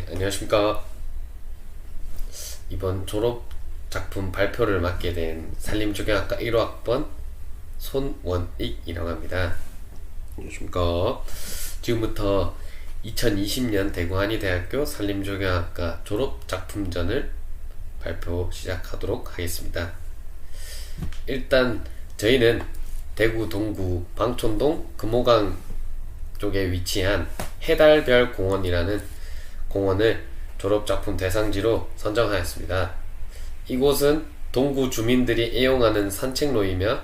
네, 안녕하십니까. 이번 졸업 작품 발표를 맡게 된 산림조경학과 1호학번 손원익이라고 합니다. 안녕하십니까. 지금부터 2020년 대구 한의대학교 산림조경학과 졸업 작품전을 발표 시작하도록 하겠습니다. 일단 저희는 대구 동구 방촌동 금호강 쪽에 위치한 해달별 공원이라는 공원을 졸업작품 대상지로 선정하였습니다. 이곳은 동구 주민들이 애용하는 산책로이며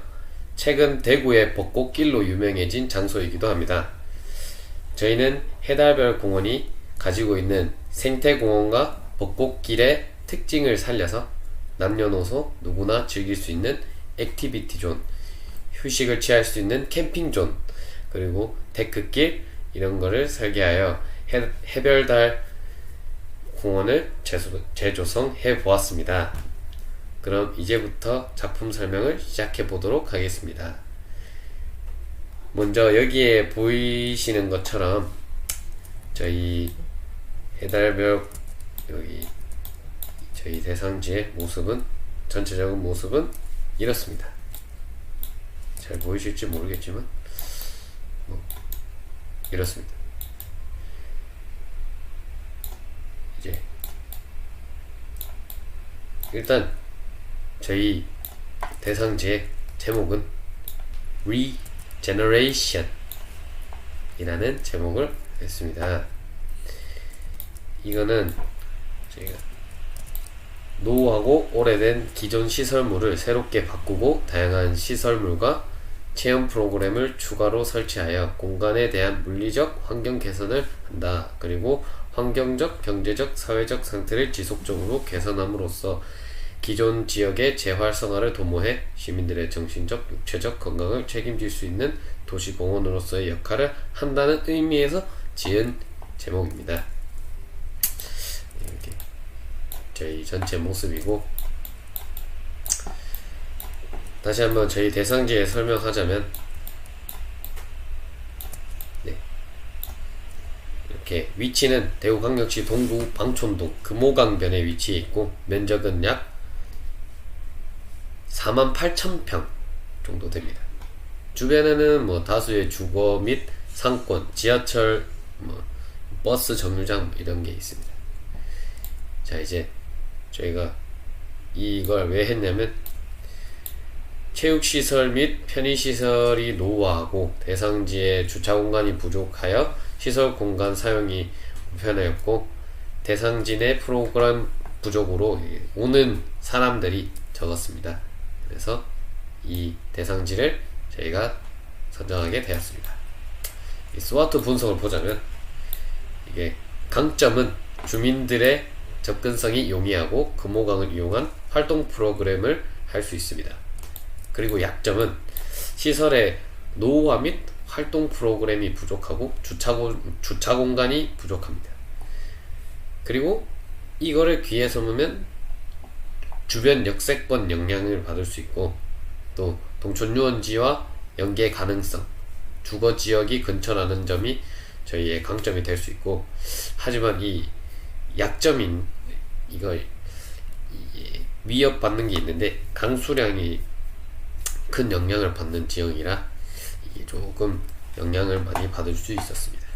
최근 대구의 벚꽃길로 유명해진 장소이기도 합니다. 저희는 해달별 공원이 가지고 있는 생태공원과 벚꽃길의 특징을 살려서 남녀노소 누구나 즐길 수 있는 액티비티 존, 휴식을 취할 수 있는 캠핑 존, 그리고 데크길 이런 거를 설계하여 해, 해별달 공원을 재조, 재조성해 보았습니다. 그럼 이제부터 작품 설명을 시작해 보도록 하겠습니다. 먼저 여기에 보이시는 것처럼 저희 해달벽 여기 저희 대상지의 모습은 전체적인 모습은 이렇습니다. 잘 보이실지 모르겠지만 뭐 이렇습니다. 이제 일단 저희 대상지의 제목은 Regeneration 이라는 제목을 했습니다. 이거는 저희가 노후하고 오래된 기존 시설물을 새롭게 바꾸고 다양한 시설물과 체험 프로그램을 추가로 설치하여 공간에 대한 물리적 환경 개선을 한다. 그리고 환경적, 경제적, 사회적 상태를 지속적으로 개선함으로써 기존 지역의 재활성화를 도모해 시민들의 정신적, 육체적 건강을 책임질 수 있는 도시공원으로서의 역할을 한다는 의미에서 지은 제목입니다. 이렇게 저희 전체 모습이고 다시 한번 저희 대상지에 설명하자면 네. 이렇게 위치는 대구광역시 동구 방촌동 금호강변에 위치해 있고 면적은 약 4만 8천 평 정도 됩니다. 주변에는 뭐 다수의 주거 및 상권, 지하철, 뭐 버스 정류장 이런 게 있습니다. 자 이제 저희가 이걸 왜 했냐면 체육시설 및 편의시설이 노후화하고 대상지의 주차 공간이 부족하여 시설 공간 사용이 불편하였고 대상지 내 프로그램 부족으로 오는 사람들이 적었습니다. 그래서 이 대상지를 저희가 선정하게 되었습니다. 이 스와트 분석을 보자면 이게 강점은 주민들의 접근성이 용이하고 금호강을 이용한 활동 프로그램을 할 수 있습니다. 그리고 약점은 시설의 노후화 및 활동 프로그램이 부족하고 주차, 고, 주차 공간이 부족합니다. 그리고 이거를 귀에 섬으면 주변 역세권 영향을 받을 수 있고 또 동촌 유원지와 연계 가능성 주거 지역이 근처라는 점이 저희의 강점이 될 수 있고 하지만 이 약점인 이거 위협받는 게 있는데 강수량이 큰 영향을 받는 지형이라 이게 조금 영향을 많이 받을 수 있었습니다.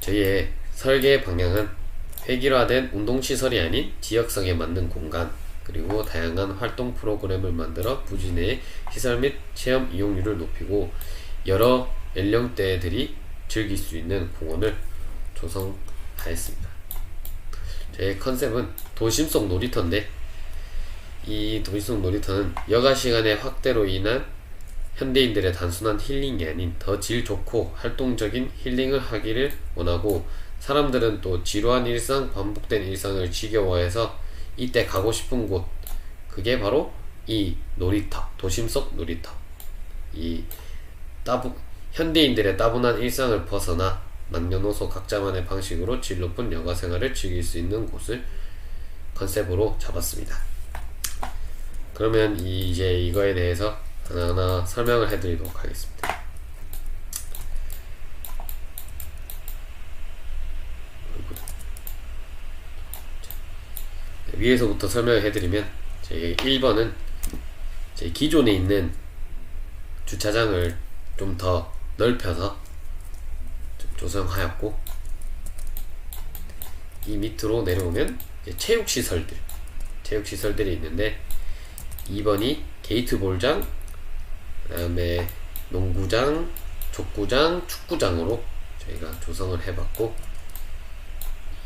저희의 설계 방향은 획일화된 운동시설이 아닌 지역성에 맞는 공간 그리고 다양한 활동 프로그램을 만들어 부지 내의 시설 및 체험 이용률을 높이고 여러 연령대들이 즐길 수 있는 공원을 조성하였습니다. 제 컨셉은 도심 속 놀이터인데 이속 놀이터는 여가 시간의 확대로 인한 현대인들의 단순한 힐링이 아닌 더 질 좋고 활동적인 힐링을 하기를 원하고 사람들은 또 지루한 일상, 반복된 일상을 지겨워해서 이때 가고 싶은 곳 그게 바로 이 놀이터, 도심 속 놀이터. 이 따부, 현대인들의 따분한 일상을 벗어나 남녀노소 각자만의 방식으로 질 높은 여가 생활을 즐길 수 있는 곳을 컨셉으로 잡았습니다. 그러면 이, 이제 이거에 대해서 하나하나 설명을 해드리도록 하겠습니다. 위에서부터 설명을 해드리면 1번은 기존에 있는 주차장을 좀 더 넓혀서 좀 조성하였고 이 밑으로 내려오면 체육시설들 체육시설들이 있는데 2번이 게이트 볼장 그 다음에 농구장 족구장 축구장으로 저희가 조성을 해봤고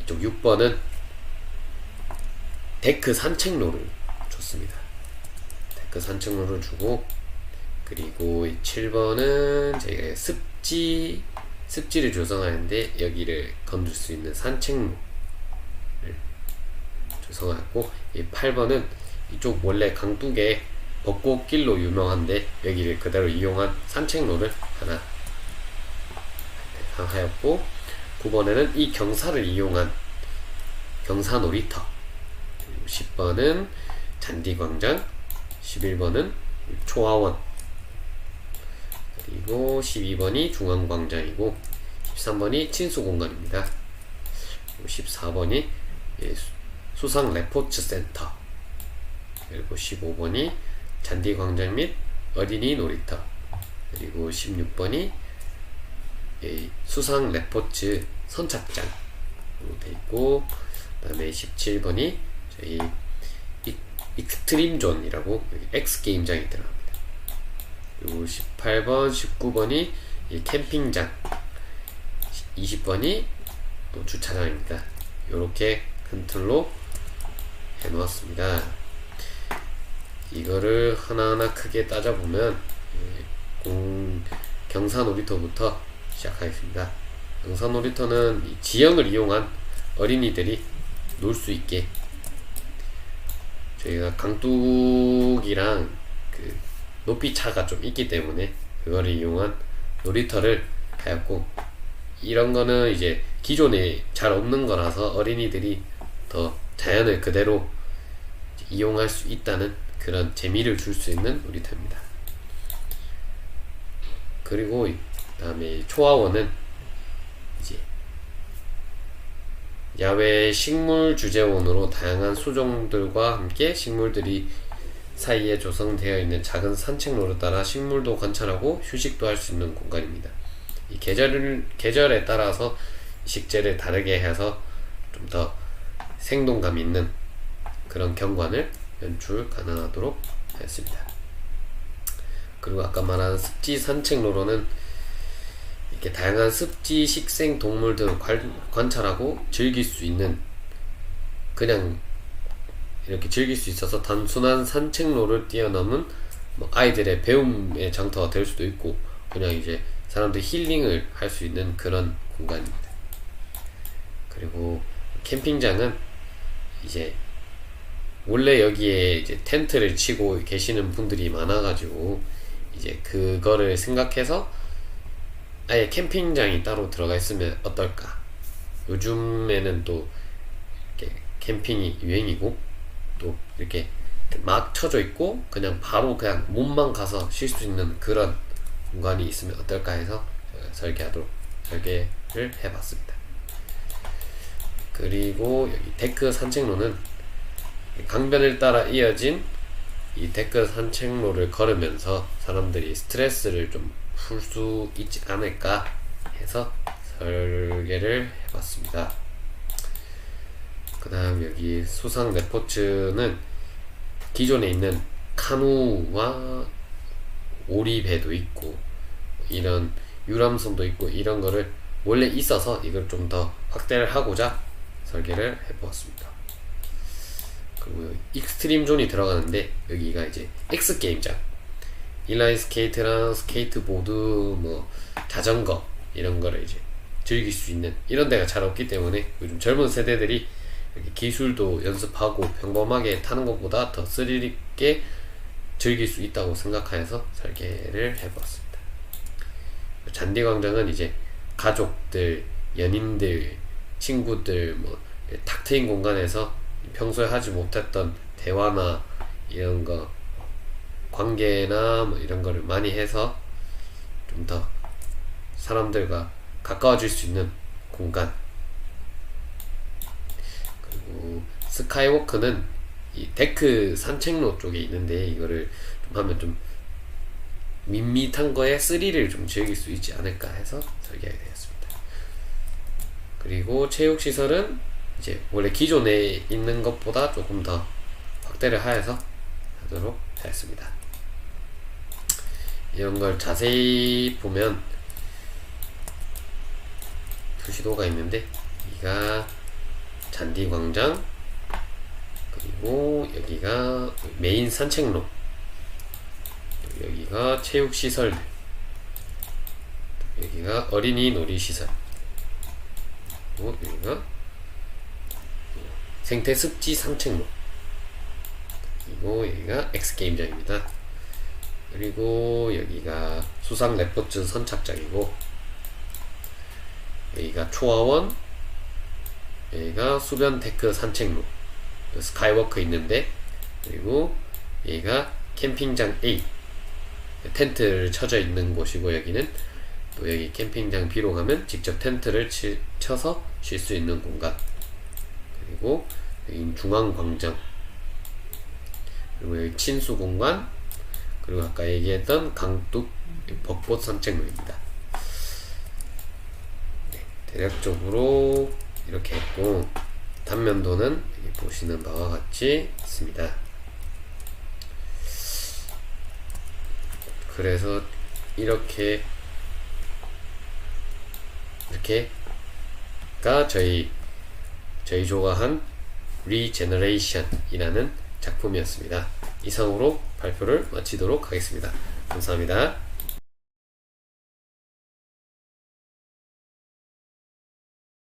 이쪽 6번은 데크 산책로를 줬습니다. 데크 산책로를 주고 그리고 7번은 저희가 습지 습지를 조성하는데 여기를 건들 수 있는 산책로를 조성하고 이 8번은 이쪽 원래 강둑에 벚꽃길로 유명한데 여기를 그대로 이용한 산책로를 하나 하였고 9번에는 이 경사를 이용한 경사 놀이터. 10번은 잔디광장 11번은 초화원. 그리고 12번이 중앙광장이고 13번이 친수공간입니다. 14번이 수상 레포츠 센터 그리고 15번이 잔디광장 및 어린이 놀이터 그리고 16번이 수상 레포츠 선착장으로 되어 있고 그 다음에 17번이 저희 익스트림 존이라고 X 게임장이 들어갑니다. 그리고 18번, 19번이 캠핑장, 20번이 또 주차장입니다. 이렇게 큰 틀로 해놓았습니다. 이거를 하나하나 크게 따져보면 공 경사 놀이터부터 시작하겠습니다. 경사 놀이터는 지형을 이용한 어린이들이 놀 수 있게 저희가 강둑이랑 그 높이 차가 좀 있기 때문에 그거를 이용한 놀이터를 하였고 이런 거는 이제 기존에 잘 없는 거라서 어린이들이 더 자연을 그대로 이용할 수 있다는 그런 재미를 줄 수 있는 놀이터입니다. 그리고 다음에 초화원은 이제 야외 식물 주재원으로 다양한 수종들과 함께 식물들이 사이에 조성되어 있는 작은 산책로를 따라 식물도 관찰하고 휴식도 할 수 있는 공간입니다. 이 계절을 계절에 따라서 식재를 다르게 해서 좀 더 생동감 있는 그런 경관을 연출 가능하도록 했습니다. 그리고 아까 말한 습지 산책로로는 이렇게 다양한 습지 식생 동물들을 관찰하고 즐길 수 있는 그냥 이렇게 즐길 수 있어서 단순한 산책로를 뛰어넘은 뭐 아이들의 배움의 장터가 될 수도 있고 그냥 이제 사람들 힐링을 할 수 있는 그런 공간입니다. 그리고 캠핑장은 이제 원래 여기에 이제 텐트를 치고 계시는 분들이 많아가지고 이제 그거를 생각해서 아예 캠핑장이 따로 들어가 있으면 어떨까? 요즘에는 또 이렇게 캠핑이 유행이고 또 이렇게 막 쳐져 있고 그냥 바로 그냥 몸만 가서 쉴 수 있는 그런 공간이 있으면 어떨까 해서 설계하도록 설계를 해봤습니다. 그리고 여기 데크 산책로는 강변을 따라 이어진 이 데크 산책로를 걸으면서 사람들이 스트레스를 좀 풀 수 있지 않을까 해서 설계를 해봤습니다. 그 다음 여기 수상 레포츠는 기존에 있는 카누와 오리배도 있고 이런 유람선도 있고 이런 거를 원래 있어서 이걸 좀 더 확대를 하고자 설계를 해보았습니다. 그리고 익스트림 존이 들어가는데 여기가 이제 X 게임장 인라인 스케이트랑 스케이트보드 뭐 자전거 이런 거를 이제 즐길 수 있는 이런 데가 잘 없기 때문에 요즘 젊은 세대들이 기술도 연습하고 평범하게 타는 것보다 더 스릴 있게 즐길 수 있다고 생각하여서 설계를 해보았습니다. 잔디광장은 이제 가족들, 연인들, 친구들 뭐 탁 트인 공간에서 평소에 하지 못했던 대화나 이런 거 관계나 뭐 이런 거를 많이 해서 좀 더 사람들과 가까워질 수 있는 공간 그리고 스카이워크는 이 데크 산책로 쪽에 있는데 이거를 좀 하면 좀 밋밋한 거에 스릴을 좀 즐길 수 있지 않을까 해서 설계하게 되었습니다. 그리고 체육 시설은 이제 원래 기존에 있는 것보다 조금 더 확대를 하여서 하도록 하였습니다. 이런 걸 자세히 보면 표시도가 있는데 여기가 잔디 광장 그리고 여기가 메인 산책로 또 여기가 체육 시설 여기가 어린이 놀이 시설 그리고 여기가 생태 습지 산책로 그리고 여기가 엑스 게임장입니다. 그리고 여기가 수상 레포츠 선착장이고 여기가 초아원 여기가 수변 테크 산책로 스카이워크 있는데 그리고 여기가 캠핑장 A 텐트를 쳐져 있는 곳이고 여기는 또 여기 캠핑장 B로 가면 직접 텐트를 치, 쳐서 쉴 수 있는 공간 그리고 여기 중앙광장 그리고 여기 친수 공간 그리고 아까 얘기했던 강둑 벚꽃 산책로입니다. 네, 대략적으로 이렇게 했고 단면도는 보시는 바와 같이 있습니다. 그래서 이렇게 이렇게가 저희 저희 조가 한 리제너레이션이라는 작품이었습니다. 이상으로 발표를 마치도록 하겠습니다. 감사합니다.